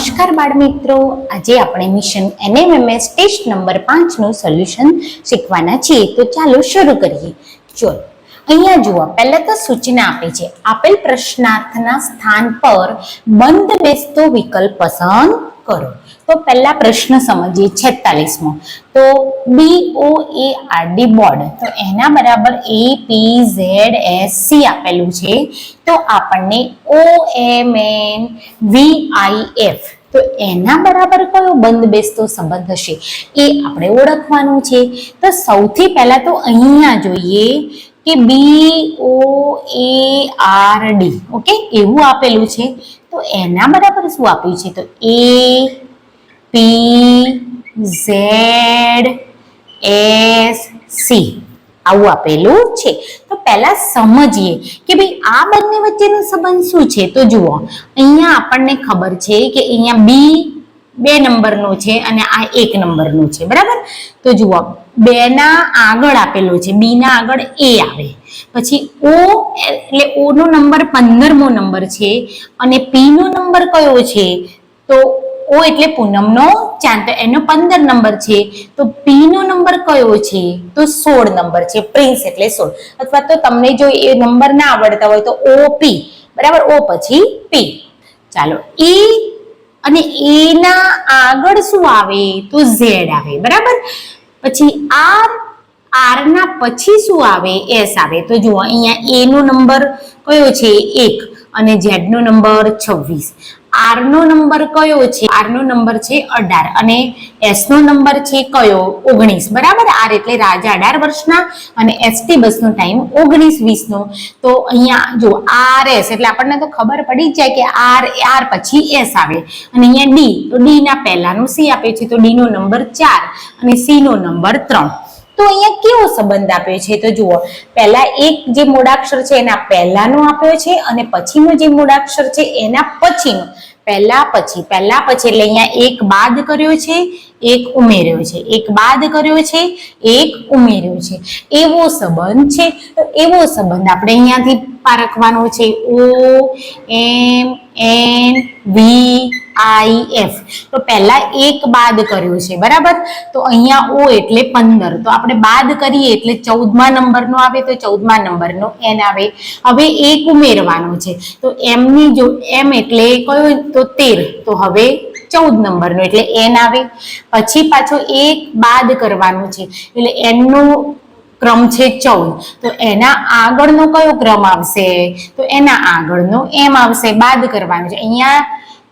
નમસ્કાર બાળ મિત્રો આજે આપણે મિશન એનએમએમએસ ટેસ્ટ નંબર પાંચનું સોલ્યુશન શીખવાના છીએ. તો ચાલો શરૂ કરીએ. ચલો અહીંયા જુઓ, પહેલા તો સૂચના આપે છે. આપેલ પ્રશ્નાર્થના સ્થાન પર બંધ બેસતો વિકલ્પ પસંદ કરો. તો પહેલા પ્રશ્ન સમજીએ છેતાલીસમો. તો B O A R D board, તો એના બરાબર A P Z S C આપેલું છે. તો આપણને ઓ M N V I F તો એના બરાબર કયો બંધ બેસતો સંબંધ હશે? એ આપણે ઓળખવાનું છે. તો સૌથી પહેલા તો અહીંયા જોઈએ કે B O A R D okay? એવું આપેલું છે. તો એના બરાબર શું આપ્યું છે? તો A P Z S C આવું આપેલું છે. તો પહેલા સમજીએ કે ભાઈ આ બંને વચ્ચેનો સંબંધ શું છે? તો જુઓ, અહીંયા આપણને ખબર છે કે અહીંયા બી બે નંબરનો છે અને આ એક નંબરનું છે. બરાબર? તો જુઓ બે ના આગળ આપેલું છે. બી ના આગળ એ આવે. પછી ઓ એટલે ઓ નો નંબર પંદરમો નંબર છે અને પી નો નંબર કયો છે? તો ઓ એટલે પૂનમનો, ચાંદ તો એનો પંદર નંબર છે. તો પી નો નંબર કયો છે? તો સોળ નંબર છે, પ્રિન્સ એટલે સોળ. અથવા તો તમને જો એ નંબર ના આવડતા હોય તો ઓ, પી. બરાબર? ઓ પછી પી. ચાલો એ અને એના આગળ શું આવે? તો ઝેડ આવે. બરાબર? પછી આર આર ના પછી શું આવે? એસ આવે. તો જુઓ, અહીંયા એ નો નંબર કયો છે? એક. અને ઝેડ નો નંબર છવ્વીસ. આર નો નંબર કયો છે? આર નો નંબર છે અઢાર અને એસ નો નંબર છે કયો? ઓગણીસ. બરાબર? આર એટલે રાજા અઢાર વર્ષના અને એસટી બસનો ટાઈમ ઓગણીસ વીસનો. તો અહીંયા જો આર એસ એટલે આપણને તો ખબર પડી જાય કે આર આર પછી એસ આવે. અને અહીંયા ડી તો ડી ના પહેલાનું સી આપે છે. તો ડી નો નંબર ચાર અને સી નો નંબર ત્રણ. તો અહીંયા કેવો સંબંધ આપ્યો છે? તો જુઓ, પહેલા એક જે મૂળાક્ષર છે એના પહેલાનો આપ્યો છે અને પછીનો જે મૂળાક્ષર છે એના પછીનો. પહેલા પછી પહેલા પછી એટલે અહીંયા એક બાદ કર્યો છે, એક ઉમેર્યો છે. એક બાદ કર્યો છે, એક ઉમેર્યો છે. એવો સંબંધ છે. તો એવો સંબંધ આપણે અહીંયાથી પારખવાનો છે. O, M, N, V I F. તો પહેલા એક બાદ કર્યો છે, બરાબર? તો અહીંયા ઓ એટલે પંદર. તો આપણે બાદ કરીએ એટલે ચૌદમા નંબરનો આવે, તો ચૌદમા નંબરનો એન આવે. હવે એક ઉમેરવાનો છે. તો એમની જો, એમ એટલે કયો? તો તેર. તો હવે ચૌદ નંબરનો એટલે એન આવે. પછી પાછો એક બાદ કરવાનું છે. એટલે એનનો ક્રમ છે ચૌદ. તો એના આગળનો કયો ક્રમ આવશે? તો એના આગળનો એમ આવશે. બાદ કરવાનું છે. અહીંયા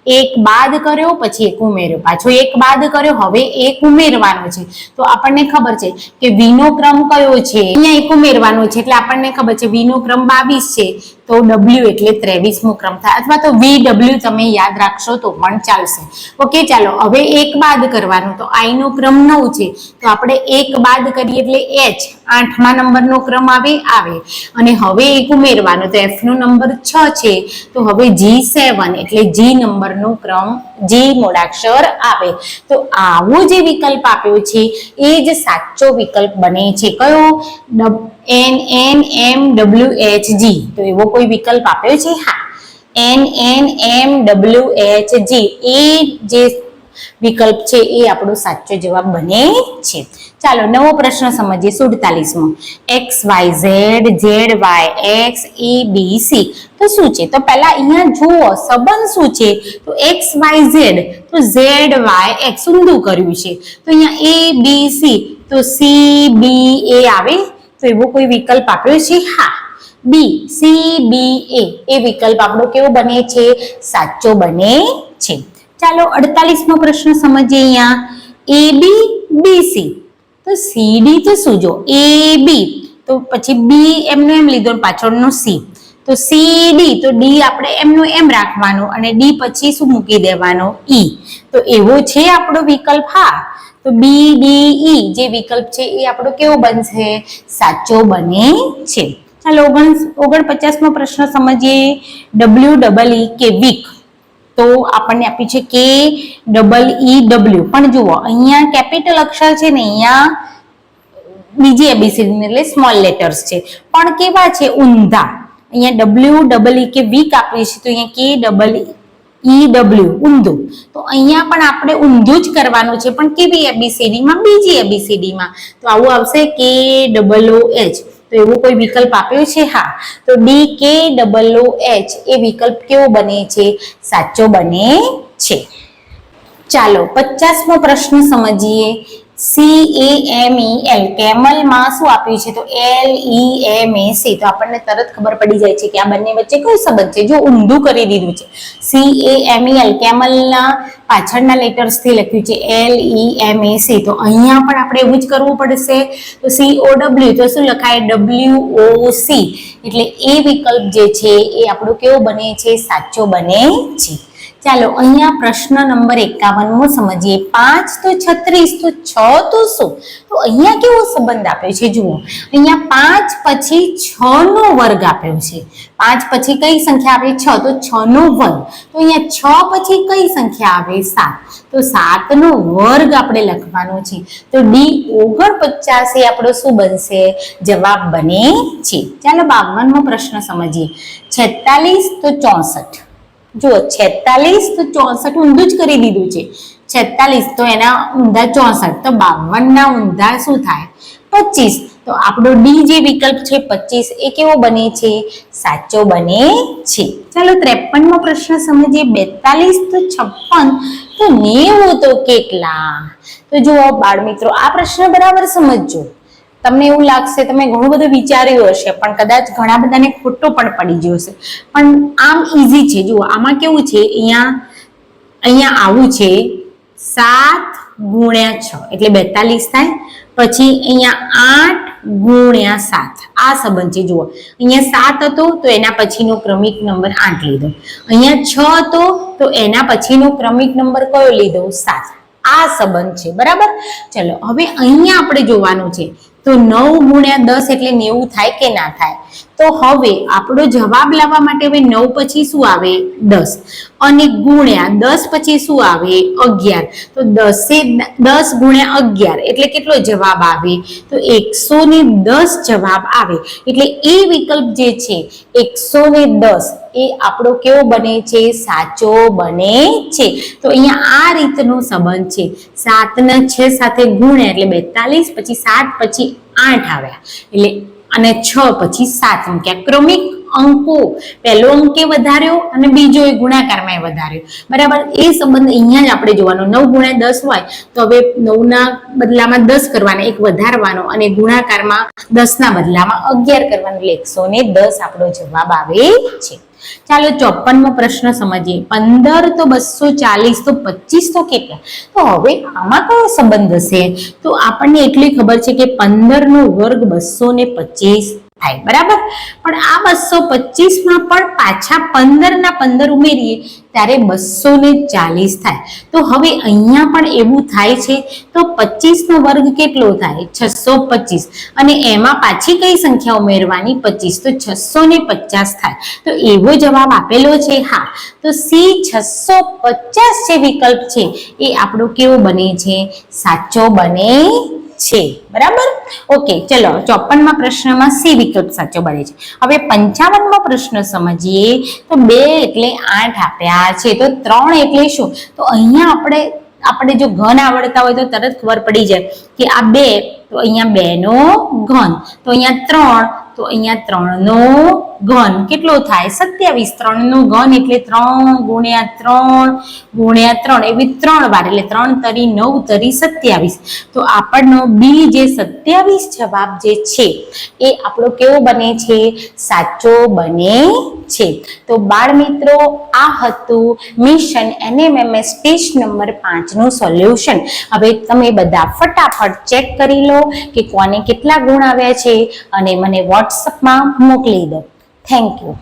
એક બાદ કર્યો, પછી એક ઉમેર્યો. પાછો એક બાદ કર્યો, હવે એક ઉમેરવાનો છે. તો આપણને ખબર છે કે વીનો ક્રમ કયો છે? અહીંયા એક ઉમેરવાનો છે, એટલે આપણને ખબર છે વીનો ક્રમ બાવીસ છે. તો ડબલ્યુ એટલે ત્રેવીસમો ક્રમ થાય. અથવા તો વી ડબલ્યુ તમે યાદ રાખશો તો પણ ચાલશે. ઓકે ચાલો, હવે એક બાદ કરવાનું. તો આઈ નો ક્રમ નવ છે. તો આપણે એક બાદ કરીએ એટલે એચ આઠમા નંબરનો ક્રમ આવે આવે. અને હવે એક ઉમેરવાનો. તો એફ નો નંબર છ છે. તો હવે જી સેવન એટલે જી નંબરનો ક્રમ જી મૂળાક્ષર આવે. તો આવો જે વિકલ્પ આપ્યો છે, એ જ સાચો વિકલ્પ બને છે. કયો? N N M W H G તો એવો કોઈ વિકલ્પ આપ્યો છે? હા. N N M W H G એ જે વિકલ્પ છે એ આપણો સાચો જવાબ બને છે. ચાલો, નવો પ્રશ્ન સમજીએ સુડતાલીસમો. X Y Z Z Y X A B C તો શું છે? તો પહેલા અહીંયા જુઓ, સંબંધ શું છે? તો એક્સ વાય ઝેડ તો ઝેડ વાય એક્સ ઊંધું કર્યું છે. તો અહીંયા એ બી સી તો સી બી એ આવે. તો એવો કોઈ વિકલ્પ આપ્યો છે? હા. બી સી બી એ એ વિકલ્પ આપણો કેવો બને છે? સાચો બને છે. ચાલો અડતાલીસમો પ્રશ્ન સમજીએ અહીંયા. એ બી બી સી તો સી ડી તો શું જો? એ બી તો પછી બી એમનો એમ લીધો ને પાછળનો સી તો સી ડી તો ડી આપણે એમનું એમ રાખવાનું અને ડી પછી શું મૂકી દેવાનો? ઈ તો એવો છે આપણો વિકલ્પ? હા. તો બી ડી ઈ જે વિકલ્પ છે એ આપણો કેવો બનશે? સાચો બને છે. ચાલો ઓગણ ઓગણપચાસમો પ્રશ્ન સમજીએ. ડબલ્યુ ડબલ ઈ કે વીક તો આપણને આપ્યું છે કે ડબલ ઈ ડબલ્યુ પણ જુઓ, અહીંયા કેપિટલ અક્ષર છે ને અહીંયા બીજી એબીસીડી એટલે સ્મોલ લેટર્સ છે. પણ કેવા છે? ઊંધા. અહીંયા ડબલ્યુ ડબલ ઈ કે વીક આપ્યું છે તો અહીંયા કે ડબલ ઈ ડબલ્યુ, ઊંધું. તો અહીંયા પણ આપણે ઊંધું જ કરવાનું છે. પણ કેવી એબીસીડીમાં? બીજી એબીસીડીમાં. તો આવું આવશે કે ડબલ ઓ એચ. તો એવો કોઈ વિકલ્પ આપ્યો છે? હા. તો ડી કે ડબલ ઓ એચ. એ વિકલ્પ કેવો બને છે? સાચો બને છે. ચાલો, પચાસમો પ્રશ્ન સમજીએ. સી એ એમ ઈ એલ કેમલમાં શું આપ્યું છે? તો L E M A C તો આપણને તરત ખબર પડી જાય છે કે આ બંને વચ્ચે કયો સંબંધ છે. જો ઊંધું કરી દીધું છે. સી એ એમ ઈ એલ કેમલના પાછળના લેટર્સથી લખ્યું છે L E M A C તો અહીંયા પણ આપણે એવું જ કરવું પડશે. તો સી ઓ ડબલ્યુ તો શું લખાય? ડબલ્યુ ઓ સી એટલે એ વિકલ્પ જે છે, એ આપણો કેવો બને છે? સાચો બને છે. ચાલો અહીંયા પ્રશ્ન નંબર એકાવનમો સમજીએ. પાંચ તો છત્રીસ, તો છ તો શું તો અહીંયા કેવો સંબંધ આપ્યો છે? જુઓ. અહીંયા પાંચ પછી છ નો વર્ગ આપ્યો છે. પાંચ પછી કઈ સંખ્યા આવે? છ. તો છ નો વર્ગ તો અહીંયા છ પછી કઈ સંખ્યા આવે? સાત. તો સાત નો વર્ગ આપણે લખવાનો છે. તો ડી ઓગણપચાસ એ આપણો શું બનશે? જવાબ બને છે. ચાલો બાવનમો પ્રશ્ન સમજીએ. છેતાલીસ તો ચોસઠ. જુઓ છેતાલીસ તો ચોસઠ ઊંધું જ કરી દીધું છે. છેતાલીસ તો એના ઊંધા ચોસઠ, તો બાવન ના ઊંધા શું થાય? પચીસ. તો આપણો ડી જે વિકલ્પ છે પચીસ, એ કેવો બને છે? સાચો બને છે. ચાલો ત્રેપનમો પ્રશ્ન સમજીએ. બેતાલીસ તો છપ્પન, તો નેવું તો કેટલા? તો જુઓ બાળ મિત્રો આ પ્રશ્ન બરાબર સમજજો. તમને એવું લાગશે, તમે ઘણું બધું વિચાર્યું હશે, પણ કદાચ ઘણા બધાને ખોટો પણ પડી ગયો હશે. પણ આમ ઈઝી છે, જુઓ, આમાં કેવું છે, અહીંયા અહીંયા આવું છે, સાત ગુણ્યા છ, એટલે બેતાલીસ થાય, પછી અહીંયા આઠ ગુણ્યા સાત, આ સંબંધ છે, જુઓ. અહીંયા સાત હતો, તો એના પછીનો ક્રમિક નંબર આઠ લીધો. અહીંયા છ હતો, તો એના પછીનો ક્રમિક નંબર કયો લીધો? સાત. આ સંબંધ છે, બરાબર? ચલો, હવે અહીંયા આપણે જોવાનું છે તો નવ ગુણ્યા દસ એટલે નેવું થાય કે ના થાય? તો હવે આપણો જવાબ લાવવા માટે હવે નવ પછી શું આવે? દસ. અને ગુણ્યા દસ પછી શું આવે? અગિયાર. તો દસે દસ ગુણ્યા અગિયાર એટલે કેટલો જવાબ આવે? તો એકસો ને દસ જવાબ આવે. એટલે એ વિકલ્પ જે છે, એકસો ને દસ એ આપણો કેવો બને છે? સાચો બને છે. તો અહીંયા આ રીતનો સંબંધ છે. સાતના છ સાથે ગુણ્યા એટલે બેતાલીસ, પછી સાત, પછી આઠ આવ્યા. એટલે અને છ પછી સાત મૂક્યા ક્રમિક અંકો, પહેલો અંકે વધાર્યો અને બીજો એ ગુણાકારમાં વધાર્યો. બરાબર? એ સંબંધ અહીંયા જ આપણે જોવાનો. નવ ગુણ્યા દસ હોય તો હવે નવના બદલામાં દસ કરવાના, એક વધારવાનો અને ગુણાકારમાં દસના બદલામાં અગિયાર કરવાનો. એટલે એકસો ને દસ આપણો જવાબ આવે છે. ચાલો ચોપનમો પ્રશ્ન સમજીએ. પંદર તો બસો ચાલીસ, તો પચીસ તો કેટલા? તો હવે આમાં કયો સંબંધ હશે? તો આપણને એટલી ખબર છે કે પંદર નો વર્ગ બસો ને પચીસ. થાય, બરાબર? પણ આ બસો પચીસમાં પણ પાછા પંદર ના પંદર ઉમેરીએ, ત્યારે બસો ને ચાલીસ થાય. તો હવે અહીંયા પણ એવું થાય છે, તો પચીસ નો વર્ગ કેટલો થાય? છસો પચીસ. અને એમાં પાછી કઈ સંખ્યા ઉમેરવાની? પચીસ. તો છસો ને પચાસ થાય. તો એવો જવાબ આપેલો છે, હા. તો સી છસો પચાસ જે વિકલ્પ છે, એ આપણો કેવો બને છે? સાચો બને છે. બરાબર? ઓકે, ચલો ચોપનમાં પ્રશ્નમાં સી વિકલ્પ સાચો બને છે. હવે પંચાવનમાં પ્રશ્ન સમજીએ તો બે એટલે આઠ આપ્યા છે. તો ત્રણ એટલે શું? તો અહીંયા આપણે આપણે જો ઘન આવડતા હોય તો તરત ખબર પડી જાય કે આ બે, તો અહીંયા બે નો ઘન. તો અહીંયા ત્રણ તો અહીંયા ત્રણ નો ઘન કેટલો થાય? સત્યાવીસ. ત્રણ નો ઘન એટલે ત્રણ ગુણ્યા ત્રણ ગુણ્યા ત્રણ. એવી ત્રણ વાર, એટલે ત્રણ તરી નવ તરી સત્યાવીસ. તો આપણનો બી જે સત્યાવીસ જવાબ જે છે, એ આપણો કેવો બને છે? સાચો બને છે. તો બાળ મિત્રો, આ હતું મિશન એનએમએમએસ ટેસ્ટ નંબર પાંચનું સોલ્યુશન. હવે તમે બધા ફટાફટ ચેક કરી લો કે કોને કેટલા ગુણ આવ્યા છે અને મને વોટ્સઅપમાં મોકલી દો. Thank you